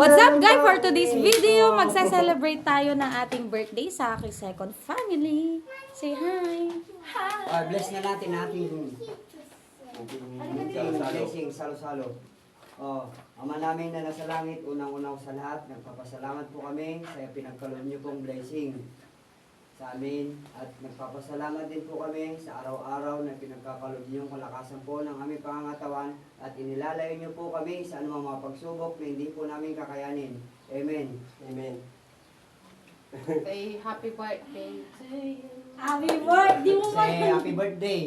What's up guys? For today's video, magsa-celebrate tayo ng ating birthday sa aking second family. Say hi! Ah, bless na natin ating ating blessing, salo-salo. Oh, Ama namin na nasa langit, unang-unang sa lahat, nagpapasalamat po kami sa pinagkaloob niyo pong blessing sa amin at nagpapasalamat din po kami sa araw-araw na pinagkakaloob niyo kalakasan po ng aming pangangatawan at inilalayo niyo po kami sa anumang mga pagsubok na hindi po namin kakayanin. Amen. Amen. Say happy birthday to you. Happy birthday mo Say happy birthday.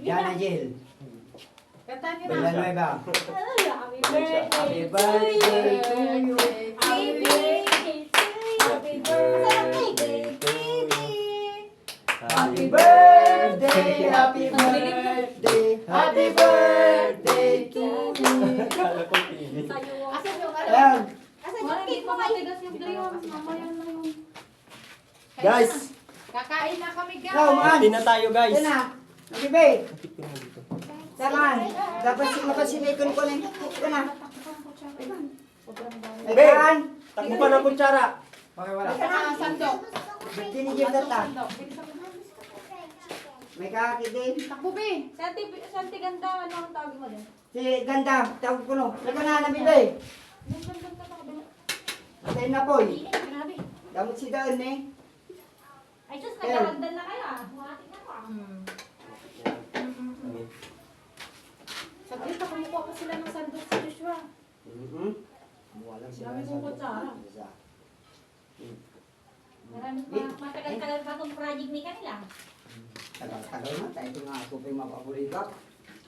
Jana Jill. Kanta niyo na. Villanueva. Happy Happy birthday to you. Happy birthday to you! Happy birthday, Happy birthday, happy birthday, happy birthday to you. Asan yung ano? Ayan, Asan yung cake mo matigas yung dayon? Mamaya na yun. Guys, Kakain na kami guys. man. hindi na tayo guys. Yan na. Nabibe. Taman. Dapat si mapasinikon ko na. Ito na. Ay, Be. kaan. Takbo pa ng kutsara. Okay, wala. Sandok. Ni Jim Data. Sandok. May kakakit din. Takbo be. Santi, Santi ganda, ano ang tawag mo din? Si Ganda. Tawag ko no. Ito na, nabibe. Tayo na po. Grabe. Damot si Daan eh. Ay, just Ayan. nagkakagdan na kayo ah. Buhati na ko ah. Hmm. Saglit ako mukha pa sila ng sandok sa Joshua. Mhm. Lang sila. Dami kong kutsara. Marami pa, matagal-tagal pa itong project ni kanila. Tagal-tagal na. Tayo ito nga ako pa yung mga paborito.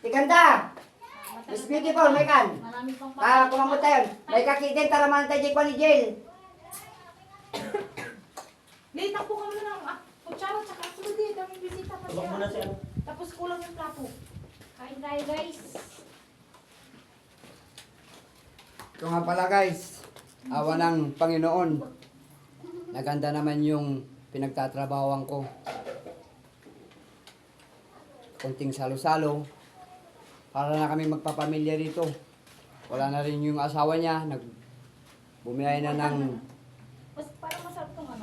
Si Ganda. Miss Beautiful, may kan. Marami pang Ah, kumamot tayo. May kakitin, taraman tayo dyan ni Jill. Late takbo ka muna ng ah, kutsara tsaka sunod eh. Daming bisita pa Tabak mo na si siya. ano. Tapos kulang yung plato. Kain tayo guys. Ito nga pala guys, awa ng Panginoon. Naganda naman yung pinagtatrabawan ko. Konting salo-salo. Para na kami magpapamilya dito. Wala na rin yung asawa niya. Nag bumiyay na ng.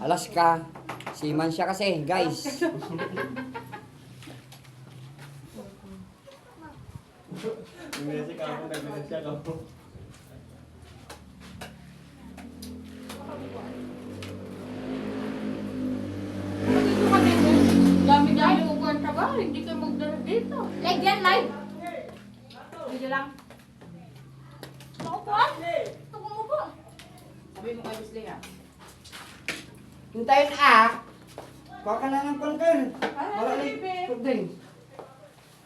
Alaska. Seaman siya kasi, guys. Ka ako, siya ako. Dito kami. Dami-dami ko ang trabaho. Hindi kayo magdala dito. Like yan, live. Video lang. Nakupuan. Tuko mo po. Sabi mo kay Wesley ha. Hintayin ah. Kuha ka na ng. Ay, Wala na Nabibe. kontin.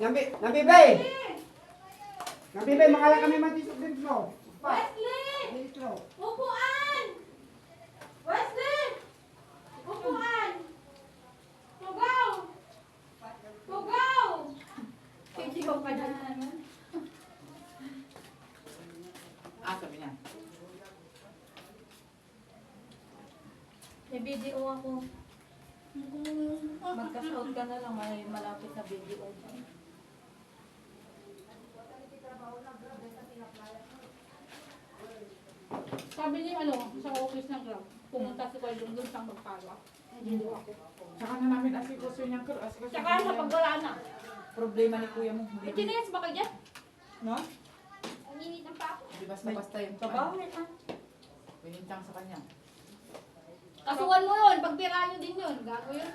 Nabi, nabibay. Nabibay, makala kami matisok din mo. Wesley! Dito. Upuan! Wesley! Upuan! Tugaw! Tugaw! Titigaw ka dyan. Ah, sabi niya. May video ako. Magka-shout ka na lang, may malapit na video. Sabi niya ano, sa office ng Grab, pumunta si Kuya doon sa magpala. Hindi ako. Tsaka na namin asikuso niyang karo. Asikuso Tsaka sa pag wala na. Problema ni Kuya mo. May chinayas ba kayo dyan? No? Ang init ng pa ako. Di basta-basta yun. Trabaho na. Pinintang sa kanya. Kasuhan mo yun, pagpira nyo din yun. Gago yun.